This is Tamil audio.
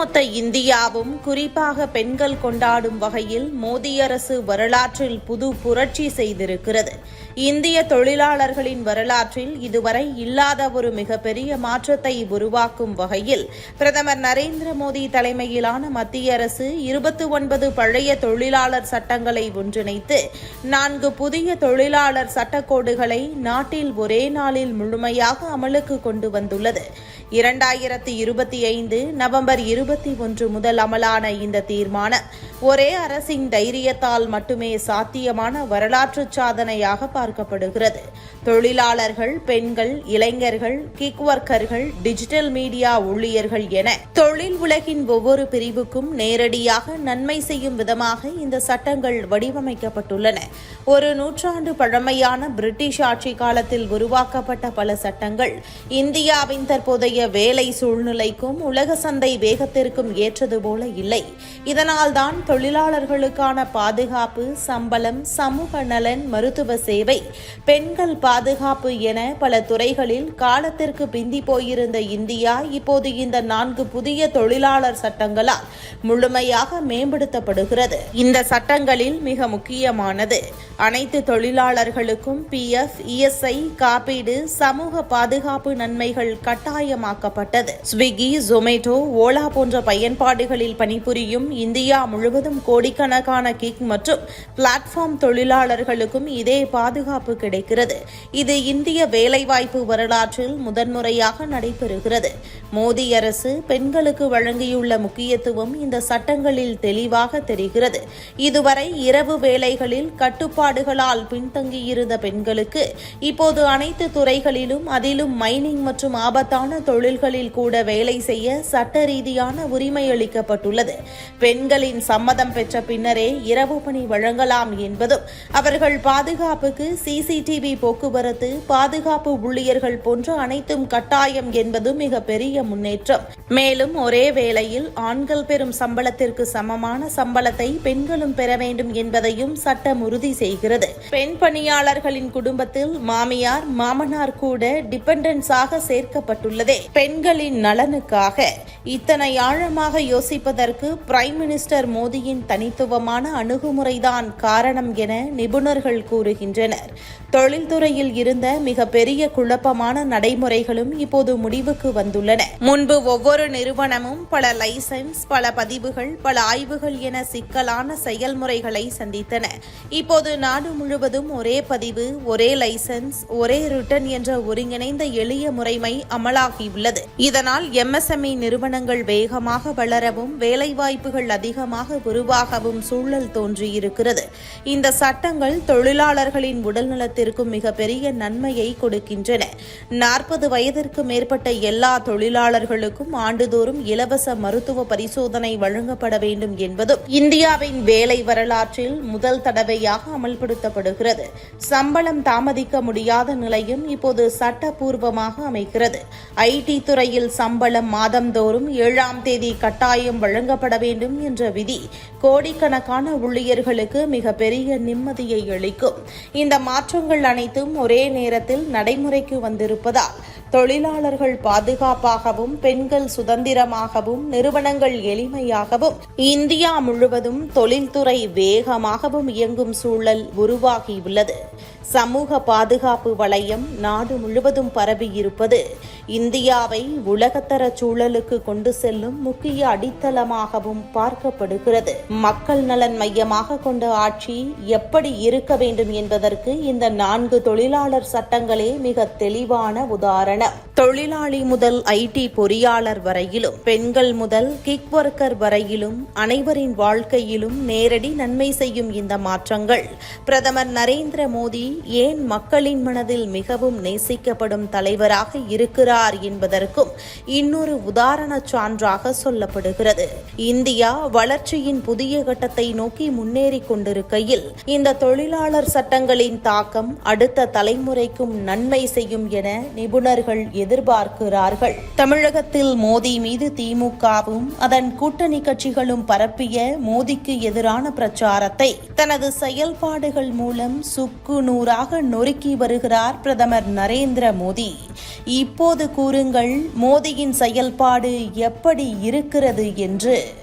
ஒட்டுமொத்த இந்தியாவும் குறிப்பாக பெண்கள் கொண்டாடும் வகையில் மோடி அரசு வரலாற்றில் புது புரட்சி செய்திருக்கிறது. இந்திய தொழிலாளர்களின் வரலாற்றில் இதுவரை இல்லாத ஒரு மிகப்பெரிய மாற்றத்தை உருவாக்கும் வகையில் பிரதமர் நரேந்திர மோடி தலைமையிலான மத்திய அரசு இருபத்தி ஒன்பது பழைய தொழிலாளர் சட்டங்களை ஒன்றிணைத்து நான்கு புதிய தொழிலாளர் சட்டக்கோடுகளை நாட்டில் ஒரே நாளில் முழுமையாக அமலுக்கு கொண்டு வந்துள்ளது. இரண்டாயிரத்தி இருபத்தி ஐந்து நவம்பர் இருபத்தி ஒன்று முதல் அமலான இந்த தீர்மானம். ஒரே அரசின் தைரியத்தால் மட்டுமே சாத்தியமான வரலாற்று சாதனையாக பார்க்கப்படுகிறது. தொழிலாளர்கள் பெண்கள் இளைஞர்கள் கிக் ஒர்க்கர்கள் டிஜிட்டல் மீடியா ஊழியர்கள் என தொழில் உலகின் ஒவ்வொரு பிரிவுக்கும் நேரடியாக நன்மை செய்யும் விதமாக இந்த சட்டங்கள் வடிவமைக்கப்பட்டுள்ளன. ஒரு நூற்றாண்டு பழமையான பிரிட்டிஷ் ஆட்சி காலத்தில் உருவாக்கப்பட்ட பல சட்டங்கள் இந்தியாவின் தற்போதைய வேலை சூழ்நிலைக்கும் உலக சந்தை வேகத்திற்கும் ஏற்றது போல இல்லை. இதனால்தான் தொழிலாளர்களுக்கான பாதுகாப்பு சம்பளம் சமூக நலன் மருத்துவ சேவை பெண்கள் பாதுகாப்பு என பல துறைகளில் காலத்திற்கு பிந்தி போயிருந்த இந்தியா இப்போது இந்த நான்கு புதிய தொழிலாளர் சட்டங்களால் முழுமையாக மேம்படுத்தப்படுகிறது. இந்த சட்டங்களில் மிக முக்கியமானது அனைத்து தொழிலாளர்களுக்கும் பிஎஃப் இஎஸ்ஐ காப்பீடு சமூக பாதுகாப்பு நன்மைகள் கட்டாயமாக்கப்பட்டது. ஸ்விக்கி ஜொமேட்டோ ஓலா போன்ற பயன்பாடுகளில் பணிபுரியும் இந்தியா முழுவதும் முழுவதும் கோடிக்கணக்கான கிக் மற்றும் பிளாட்ஃபார்ம் தொழிலாளர்களுக்கும் இதே பாதுகாப்பு கிடைக்கிறது. இது இந்திய வேலைவாய்ப்பு வரலாற்றில் முதன்முறையாக நடைபெறுகிறது. மோடி அரசு பெண்களுக்கு வழங்கியுள்ள முக்கியத்துவம் இந்த சட்டங்களில் தெளிவாக தெரிகிறது. இதுவரை இரவு வேலைகளில் கட்டுப்பாடுகளால் பின்தங்கியிருந்த பெண்களுக்கு இப்போது அனைத்து துறைகளிலும் அதிலும் மைனிங் மற்றும் ஆபத்தான தொழில்களில் கூட வேலை செய்ய சட்ட ரீதியான உரிமை அளிக்கப்பட்டுள்ளது. பெண்களின் சம்ம சம்மதம் பெற்ற பின்னரே இரவு பணி வழங்கலாம் என்பதும் அவர்கள் பாதுகாப்புக்கு சிசிடிவி போக்குவரத்து பாதுகாப்பு ஊழியர்கள் போன்ற அனைத்தும் கட்டாயம் என்பதும் மிகப்பெரிய முன்னேற்றம். மேலும் ஒரே வேளையில் ஆண்கள் பெறும் சம்பளத்திற்கு சமமான சம்பளத்தை பெண்களும் பெற வேண்டும் என்பதையும் சட்டம் உறுதி செய்கிறது. பெண் பணியாளர்களின் குடும்பத்தில் மாமியார் மாமனார் கூட டிபெண்டன்ஸாக சேர்க்கப்பட்டுள்ளதே. பெண்களின் நலனுக்காக இத்தனை ஆழமாக யோசிப்பதற்கு பிரைம் மினிஸ்டர் மோடி மோடியின் தனித்துவமான அணுகுமுறைதான் காரணம் என நிபுணர்கள் கூறுகின்றனர். தொழில்துறையில் இருந்த மிக பெரிய குழப்பமான நடைமுறைகளும் இப்போது முடிவுக்கு வந்துள்ளன. முன்பு ஒவ்வொரு நிறுவனமும் பல லைசென்ஸ் பல பதிவுகள் பல ஆய்வுகள் என சிக்கலான செயல்முறைகளை சந்தித்தன. இப்போது நாடு முழுவதும் ஒரே பதிவு ஒரே லைசென்ஸ் ஒரே ரிட்டர்ன் என்ற ஒருங்கிணைந்த எளிய முறைமை அமலாகியுள்ளது. இதனால் எம்எஸ்எம்இ நிறுவனங்கள் வேகமாக வளரவும் வேலைவாய்ப்புகள் அதிகமாக உருவாகவும் சூழல் தோன்றியிருக்கிறது. இந்த சட்டங்கள் தொழிலாளர்களின் உடல்நலத்திற்கும் மிகப்பெரிய நன்மையை கொடுக்கின்றன. நாற்பது வயதிற்கு மேற்பட்ட எல்லா தொழிலாளர்களுக்கும் ஆண்டுதோறும் இலவச மருத்துவ பரிசோதனை வழங்கப்பட வேண்டும் என்பதும் இந்தியாவின் வேலை வரலாற்றில் முதல் தடவையாக அமல்படுத்தப்படுகிறது. சம்பளம் தாமதிக்க முடியாத நிலையும் இப்போது சட்டப்பூர்வமாக அமைக்கிறது ஐடி துறையில் சம்பளம் மாதந்தோறும் ஏழாம் தேதி கட்டாயம் வழங்கப்பட வேண்டும் என்ற விதி கோடிக்கணக்கான ஊழியர்களுக்கு மிகப்பெரிய நிம்மதியை அளிக்கும். இந்த மாற்றங்கள் அனைத்தும் ஒரே நேரத்தில் நடைமுறைக்கு வந்திருப்பதால் தொழிலாளர்கள் பாதுகாப்பாகவும் பெண்கள் சுதந்திரமாகவும் நிறுவனங்கள் எளிமையாகவும் இந்தியா முழுவதும் தொழில்துறை வேகமாகவும் இயங்கும் சூழல் உருவாகியுள்ளது. சமூக பாதுகாப்பு வளையம் நாடு முழுவதும் பரவியிருப்பது இந்தியாவை உலகத்தர சூழலுக்கு கொண்டு செல்லும் முக்கிய அடித்தளமாகவும் பார்க்கப்படுகிறது. மக்கள் நலன் மையமாக கொண்ட ஆட்சி எப்படி இருக்க வேண்டும் என்பதற்கு இந்த நான்கு தொழிலாளர் சட்டங்களே மிக தெளிவான உதாரணம். தொழிலாளி முதல் ஐடி பொறியாளர் வரையிலும் பெண்கள் முதல் கிக் ஒர்க்கர் வரையிலும் அனைவரின் வாழ்க்கையிலும் நேரடி நன்மை செய்யும் இந்த மாற்றங்கள். பிரதமர் நரேந்திர மோடி ஏன் மக்களின் மனதில் மிகவும் நேசிக்கப்படும் தலைவராக இருக்கிறார் என்பதற்கும் இன்னொரு உதாரண சான்றாக சொல்லப்படுகிறது. இந்தியா வளர்ச்சியின் புதிய கட்டத்தை நோக்கி முன்னேறி கொண்டிருக்கையில் இந்த தொழிலாளர் சட்டங்களின் தாக்கம் அடுத்த தலைமுறைக்கும் நன்மை செய்யும் என நிபுணர்கள் எதிர்பார்க்கிறார்கள். தமிழகத்தில் மோடி மீது திமுகவும் அதன் கூட்டணி கட்சிகளும் பரப்பிய மோடிக்கு எதிரான பிரச்சாரத்தை தனது செயல்பாடுகள் மூலம் சுக்கு நூறாக நொறுக்கி வருகிறார் பிரதமர் நரேந்திர மோடி. இப்போது கூறுங்கள் மோடியின் செயல்பாடு எப்படி இருக்கிறது என்று.